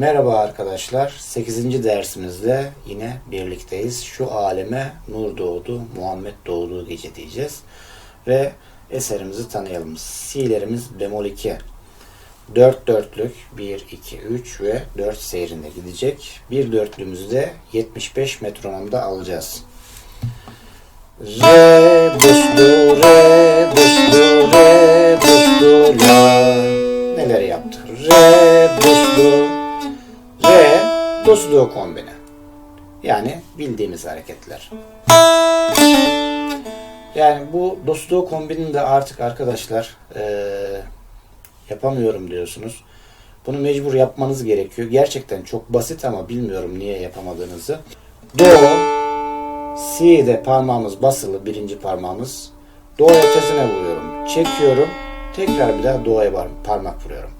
Merhaba arkadaşlar. 8. dersimizde yine birlikteyiz. Şu aleme nur doğdu, Muhammed doğduğu gece diyeceğiz. Ve eserimizi tanıyalım. Si'lerimiz bemol 2. 4 dörtlük 1, 2, 3 ve 4 seyrinde gidecek. Bir dörtlüğümüzü de 75 metronomda alacağız. Re, dus, do, re, dus, do, re, dus, do, la. Neler yaptık? Re, dus, do, re, dus, do kombini. Yani bildiğimiz hareketler. Yani bu dos, do kombinini de artık arkadaşlar eee, yapamıyorum diyorsunuz. Bunu mecbur yapmanız gerekiyor. Gerçekten çok basit ama bilmiyorum niye yapamadığınızı. Do, Si'de parmağımız basılı birinci parmağımız. Do'ya tezine vuruyorum. Çekiyorum. Tekrar bir daha Do'ya par- parmak vuruyorum.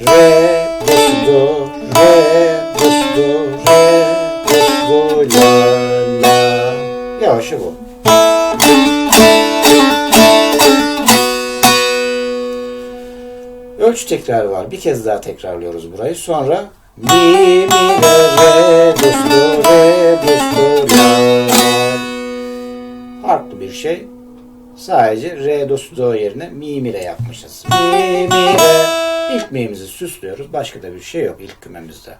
Re, dos, do, re, do, re, do, la, la. Yavaşı bu. Ölç tekrarı var. Bir kez daha tekrarlıyoruz burayı. Sonra mi, mi, re, re, dos, do, re, dos, do, la. Farklı bir şey. Sadece re, dos, do yerine mi, mi, re yapmışız. Mi, mi, re. İlk mi'mizi süslüyoruz. Başka da bir şey yok ilk kümemizde.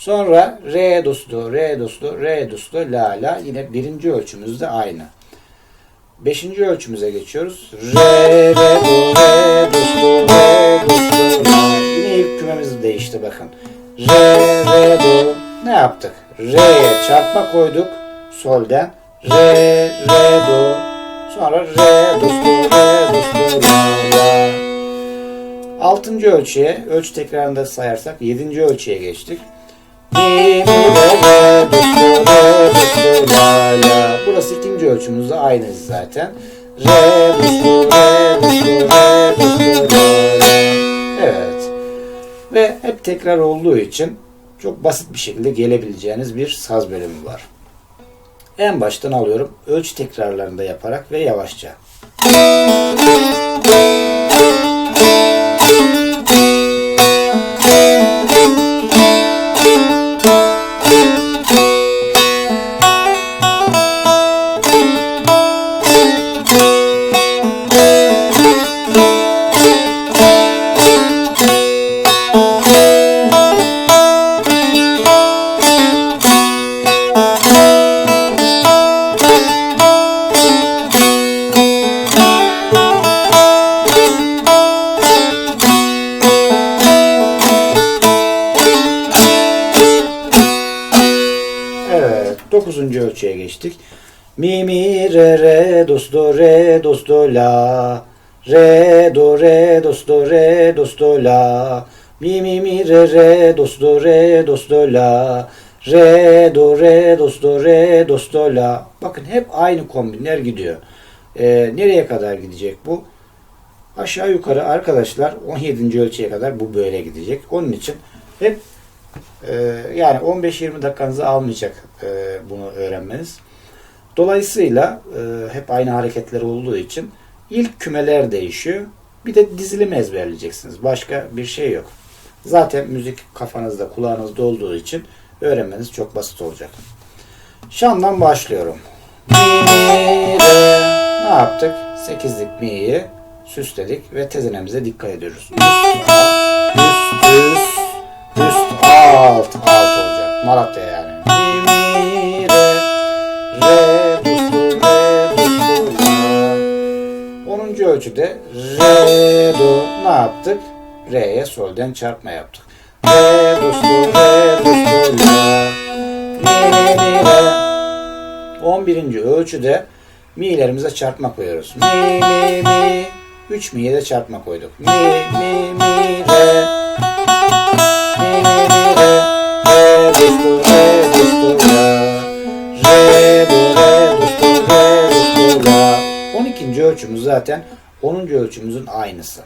Sonra re, dos, do, re, dos, do, re, dos, do, la, la. Yine birinci ölçümüzde aynı. Beşinci ölçümüze geçiyoruz. Re, re, do, re, dos, do, re, dos, do, la. Yine ilk kümemiz değişti bakın. Re, re, do. Ne yaptık? Re'ye çarpma koyduk. Solden. Re, re, do. Sonra re, dos, do, re, dos, do, la, la. Altıncı ölçüye, ölçü tekrarında sayarsak yedinci ölçüye geçtik. Burası ikinci ölçümüzde aynı zaten. Re, do, re, do, re, do, la. Evet. Ve hep tekrar olduğu için çok basit bir şekilde gelebileceğiniz bir saz bölümü var. En baştan alıyorum. Ölçü tekrarlarında yaparak ve yavaşça. Geçtik. Mi mi re re dos do re dos do la. Re do re dos do re dos do la. Mi mi mi re re dos do re dos do la. Re do re dos do re dos do la. Bakın hep aynı kombinler gidiyor. Ee, nereye kadar gidecek bu? Aşağı yukarı arkadaşlar 17. ölçüye kadar bu böyle gidecek. Onun için hep yani 15-20 dakikanızı almayacak e, bunu öğrenmeniz. Dolayısıyla e, hep aynı hareketler olduğu için ilk kümeler değişiyor. Bir de dizilim ezberleyeceksiniz. Başka bir şey yok. Zaten müzik kafanızda, kulağınızda olduğu için öğrenmeniz çok basit olacak. Şam'dan başlıyorum. Mi, re. Ne yaptık? 8'lik mi'yi süsledik ve tezenemize dikkat ediyoruz. Üst, üst, üst, üst, alt, alt olacak. Malatya yani. Re, re, re. 10. ölçüde re, do ne yaptık? Re'ye solden çarpma yaptık. Re, do, re, do, la. Mi, mi, mi, re. 11. ölçüde mi'lerimize çarpma koyuyoruz. Mi, mi, mi. 3 mi'ye de çarpma koyduk. Mi, mi, mi, aynısı.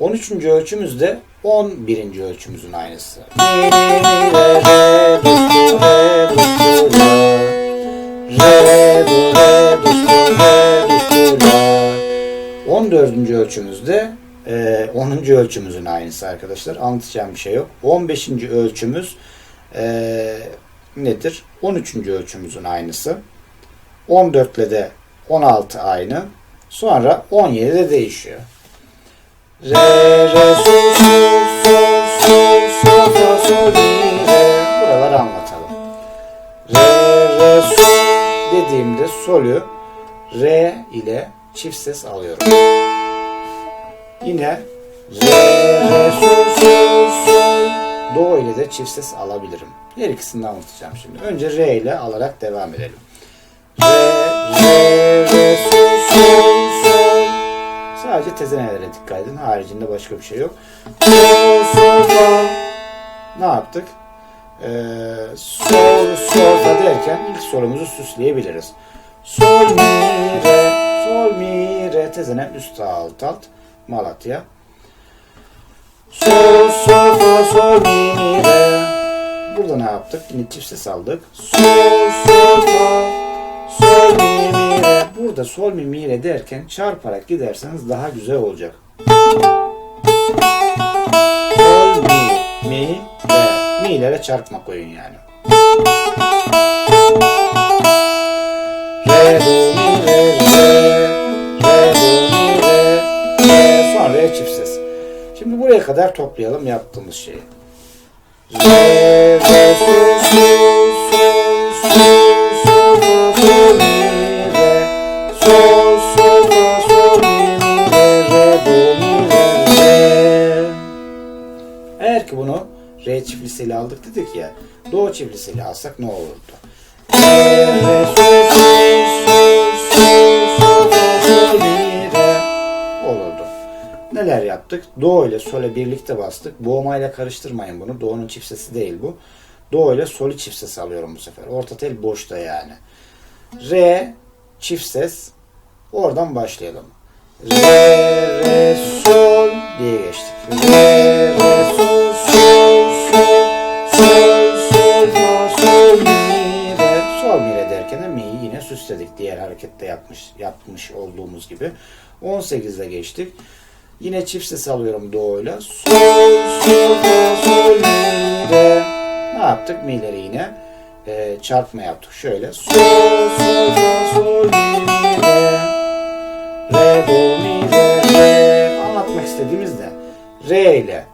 13. ölçümüz de 11. ölçümüzün aynısı. Mi, mi, mi, re, re, dus, do, re, dus, do, la. Re, do, re, dus, do, re, dus, do, la. 14. ölçümüzde Ee, 10. ölçümüzün aynısı arkadaşlar. Anlatacağım bir şey yok. 15. ölçümüz ee, nedir? 13. ölçümüzün aynısı. 14 ile de 16 aynı. Sonra 17 de değişiyor. Re, re, sol, sol, sol, sol, sol, fa, sol, mi, re. Buraları anlatalım. Re, re, sol dediğimde solü re ile çift ses alıyorum. Yine re, re, sol, sol, sol, do ile de çift ses alabilirim. Her ikisini de anlatacağım şimdi. Önce re ile alarak devam edelim. Re, re, re, sol, sol. Sadece tezenelere dikkat edin. Haricinde başka bir şey yok. Sol, sol, fa. Ne yaptık? Ee, sol, sol, fa derken ilk solumuzu süsleyebiliriz. Sol, mi, re, sol, mi, re. Tezene üst alt alt. Malatya. Sol, sol, fa, sol, mi, mi, re. Burada ne yaptık? Yine çift ses aldık. Sol, sol, fa, sol, mi, mi, re. Burada sol, mi, mi, re derken çarparak giderseniz daha güzel olacak. Sol, mi, mi, re. Mi'lere çarpma koyun yani. Re, do, mi, re, re. Re, do, mi, re. Re. Sonra çift ses. Şimdi buraya kadar toplayalım yaptığımız şeyi. Re, re, sol, sol, re çiftlisiyle aldık dedik ya, do çiftlisiyle alsak ne olurdu? Olurdu. Neler yaptık? Do ile sol'e birlikte bastık. Boğma ile karıştırmayın bunu. Do'nun çift değil bu. Do ile sol'ü çift ses alıyorum bu sefer. Orta tel boşta yani. Re çift ses. Oradan başlayalım. Re, re, sol diye geçtik. Re, re, sol, süsledik. Diğer harekette yapmış, yapmış olduğumuz gibi. 18'de geçtik. Yine çift ses alıyorum do ile. Sol, sol, fa, sol, mi, re. Ne yaptık? Mi'leri yine e, çarpma yaptık. Şöyle. Sol, sol, fa, sol, mi, re. Re, do, mi, re, re. Anlatmak istediğimiz de re ile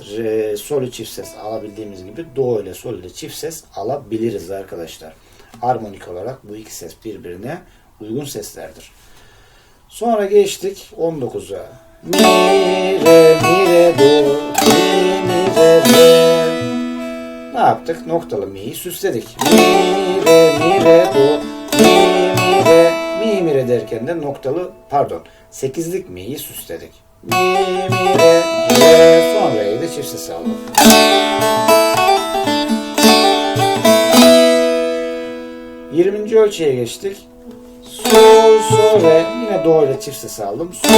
re, solü çift ses alabildiğimiz gibi do ile sol ile çift ses alabiliriz arkadaşlar. Harmonik olarak bu iki ses birbirine uygun seslerdir. Sonra geçtik 19'a. Mi, re, mi, re, do, mi, mi, re, re. Ne yaptık? Noktalı mi'yi süsledik. Mi, re, mi, re, do, mi, mi, re, mi, mi, re derken de noktalı, pardon, sekizlik mi'yi süsledik. Mi, mi, re, re, son re'yi çift ses aldık. Yirminci ölçüye geçtik. Sol, sol, re. Yine do ile çift ses aldım. Sol,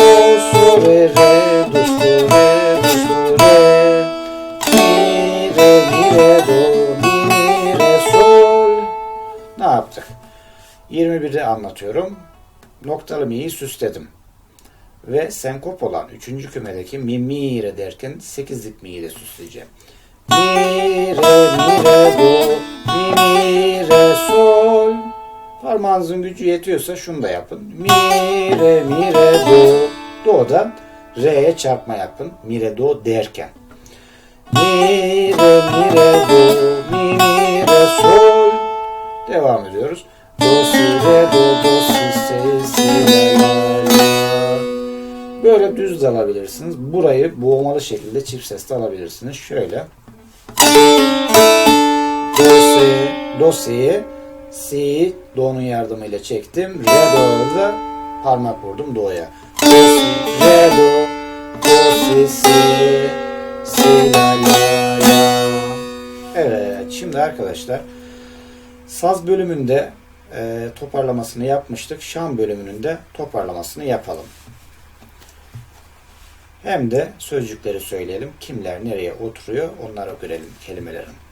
sol, re, re, do, sol, re, do, sol, re. Mi, re, mi, re, do, mi, mi, re, sol. Ne yaptık? 21'de anlatıyorum. Noktalı mi'yi süsledim. Ve senkop olan 3. kümedeki mi, mi, re derken 8'lik mi'yi de süsleyeceğim. Mi, re, mi, re, do, sol. Parmağınızın gücü yetiyorsa şunu da yapın. Mi, re, mi, re, do. Do'dan re'ye çarpma yapın. Mi, re, do derken. Mi, re, mi, re, do, mi, mi, re, sol. Devam ediyoruz. Do, si, re, do, do, si, se, si, la, la, la. Böyle düz de alabilirsiniz. Burayı boğmalı şekilde çift sesle alabilirsiniz. Şöyle. Do, si, do, si, si, do'nun yardımıyla çektim. Re, do'ya da parmak vurdum do'ya. Do, si, re, do, do, si, si, si, la, la, la. Evet, şimdi arkadaşlar saz bölümünde e, toparlamasını yapmıştık. Şan bölümünün de toparlamasını yapalım. Hem de sözcükleri söyleyelim. Kimler nereye oturuyor onlara görelim kelimelerin.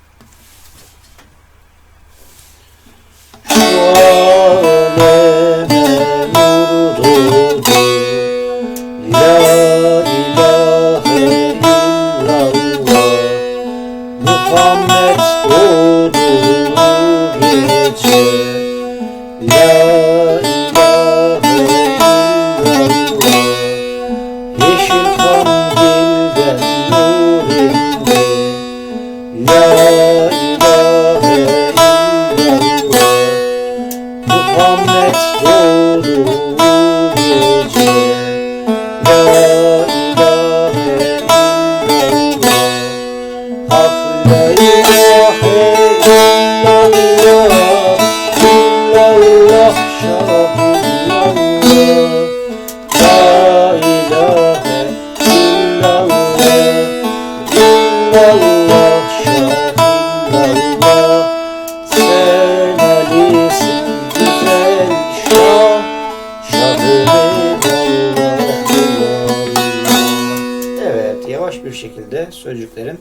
Aleme Muhammed doğdu sözcüklerin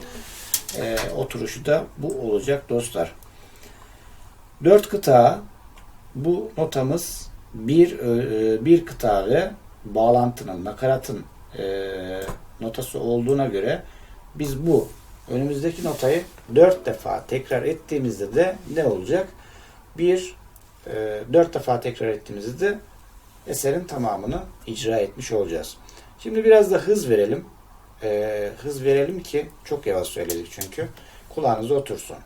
e, oturuşu da bu olacak dostlar. Dört kıta bu notamız bir e, bir kıta ve bağlantının, nakaratın e, notası olduğuna göre biz bu önümüzdeki notayı dört defa tekrar ettiğimizde de ne olacak? Bir, e, dört defa tekrar ettiğimizde de eserin tamamını icra etmiş olacağız. Şimdi biraz da hız verelim. E, hız verelim ki çok yavaş söyledik çünkü. Kulağınıza otursun.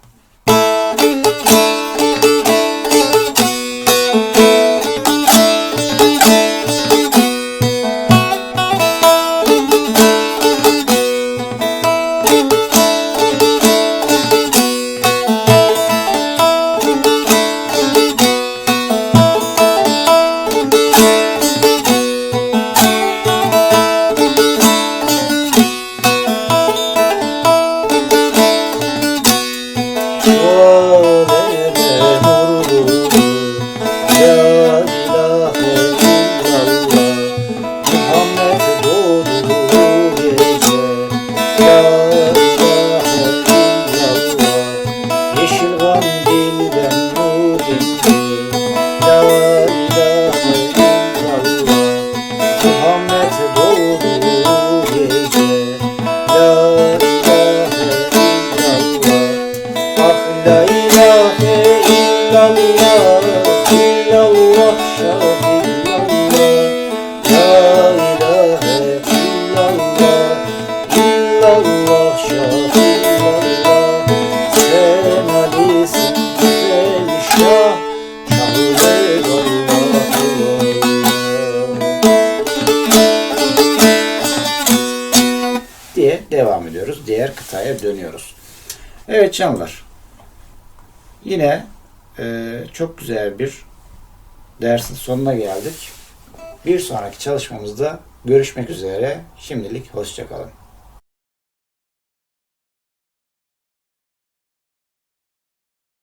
Ediyoruz. Diğer kıtaya dönüyoruz. Evet canlar. Yine e, çok güzel bir dersin sonuna geldik. Bir sonraki çalışmamızda görüşmek üzere. Şimdilik hoşçakalın.